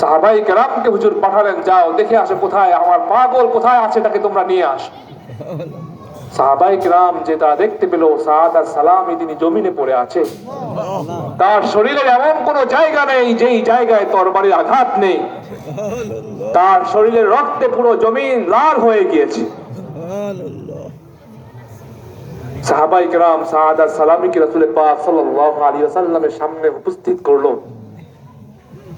সাহাবাই কেরামকে হুজুর পাঠালেন, যাও, দেখে আসো কোথায় আমার পাগল, কোথায় আছে তাকে তোমরা নিয়ে আস। সাহাবাই কেরাম যে তা দেখতে সাদ আর তিনি জমিনে পড়ে আছে। তার শরীরের এমন জায়গা নেই যেই জায়গায় তরবারির আঘাত নেই। তার রক্তে পুরো জমিন লাল হয়ে গিয়েছে। সাহাবাই কেরাম সাদ আর সালামিকে রাসূলের পাক সামনে উপস্থিত করল।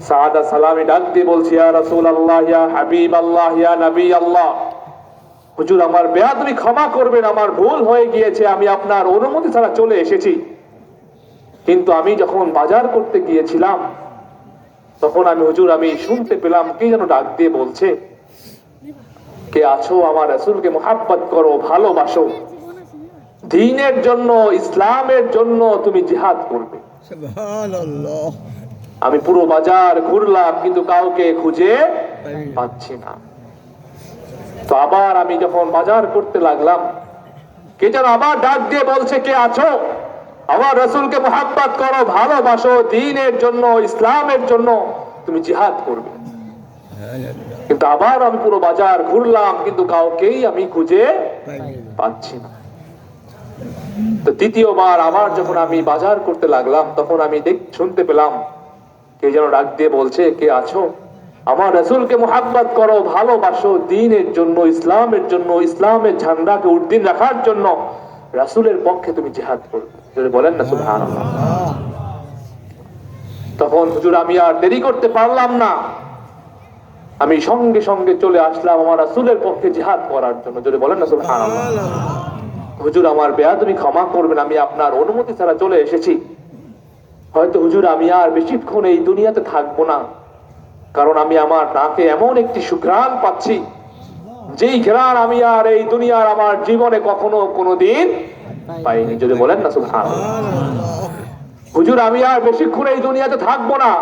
সাদা সালামি ডাক দিয়ে বলছি, ইয়া হুজুর, আমার বেয়াদবি ক্ষমা করবেন, আমার ভুল হয়ে গিয়েছে, আমি আপনার অনুমতি ছাড়া চলে এসেছি। কিন্তু আমি যখন বাজার করতে গিয়েছিলাম, তখন আমি, হুজুর, আমি শুনতে পেলাম, কি যেন ডাক দিয়ে বলছে, কে আছো, আমার রাসূলকে মোহাব্বত করো, ভালোবাসো। দিনের জন্য, ইসলামের জন্য তুমি জিহাদ করবে। আমি পুরো বাজার ঘুরলাম কিন্তু কাউকে খুঁজে পাচ্ছি না। তো আবার আমি যখন বাজার করতে লাগলাম কে যেন আবার ডাক দিয়ে বলছে কে আছো? আমার রসুলকে মোহাব্বত করো ভালোবাসো দিনের জন্য ইসলামের জন্য তুমি জিহাদ করবে। কিন্তু আবার আমি পুরো বাজার ঘুরলাম কিন্তু কাউকেই আমি খুঁজে পাচ্ছি না। তো দ্বিতীয়বার আবার যখন আমি বাজার করতে লাগলাম তখন আমি দেখ শুনতে পেলাম কে যেন ডাক দিয়ে বলছে, কে আছো? আমার রসুলকে মোহাব্বত করো, ভালোবাসো, দিনের জন্য, ইসলামের জন্য, ইসলামের ঝান্ডাকে উদ্দিন রাখার জন্য। রাসূলের পক্ষে তুমি জিহাদ করবে বলেন না, সুবহানাল্লাহ। তখন হুজুর, আমি আর দেরি করতে পারলাম না। আমি সঙ্গে সঙ্গে চলে আসলাম আমার রাসূলের পক্ষে জেহাদ করার জন্য। যদি বলেন না, সুবহানাল্লাহ। হুজুর, আমার বেয়া তুমি ক্ষমা করবেন, আমি আপনার অনুমতি ছাড়া চলে এসেছি। হয়তো হুজুর, আমি আর বেশিক্ষণ এই দুনিয়াতে থাকব না। কারণ আমি আমার নাকে এমন একটি সুঘ্রাণ পাচ্ছি, যেই ঘ্রাণ আমি আর এই দুনিয়ার আমার জীবনে কখনো কোনোদিন পাইনি। যদি বলেন না সুবহান হুজুর, আমি আর বেশিক্ষণ এই দুনিয়াতে থাকব না।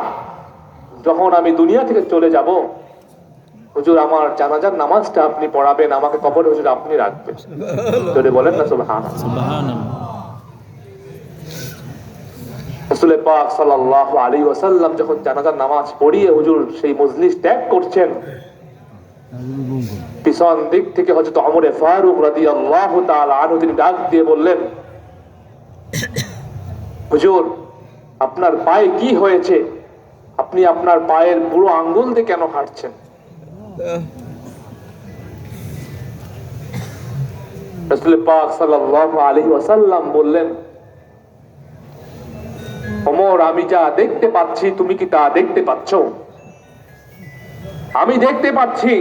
যখন আমি দুনিয়া থেকে চলে যাব, হুজুর, আমার জানাজার নামাজটা আপনি পড়াবেন, আমাকে কবর হুজুর আপনি রাখবেন। যদি বলেন না সুবহান রাসূলের পাক সাল্লাল্লাহু আলাইহি ওয়াসাল্লাম যখন জানাজার নামাজ পড়িয়ে হুজুর সেই মজলিস ত্যাগ করছেন, পিছন দিক থেকে হযরত ওমর ফারুক রাদিয়াল্লাহু তাআলা আনহু তিনি ডাক দিয়ে বললেন, হুজুর, আপনার পায়ে কি হয়েছে? আপনি আপনার পায়ের বুড়ো আঙ্গুল দিয়ে কেন হাঁটছেন? রাসূল পাক সাল্লাল্লাহু আলাইহি ওয়াসাল্লাম বললেন ওমর আমি যা দেখতে পাচ্ছি তুমি কি তা দেখতে পাচ্ছ? আমি দেখতে পাচ্ছি।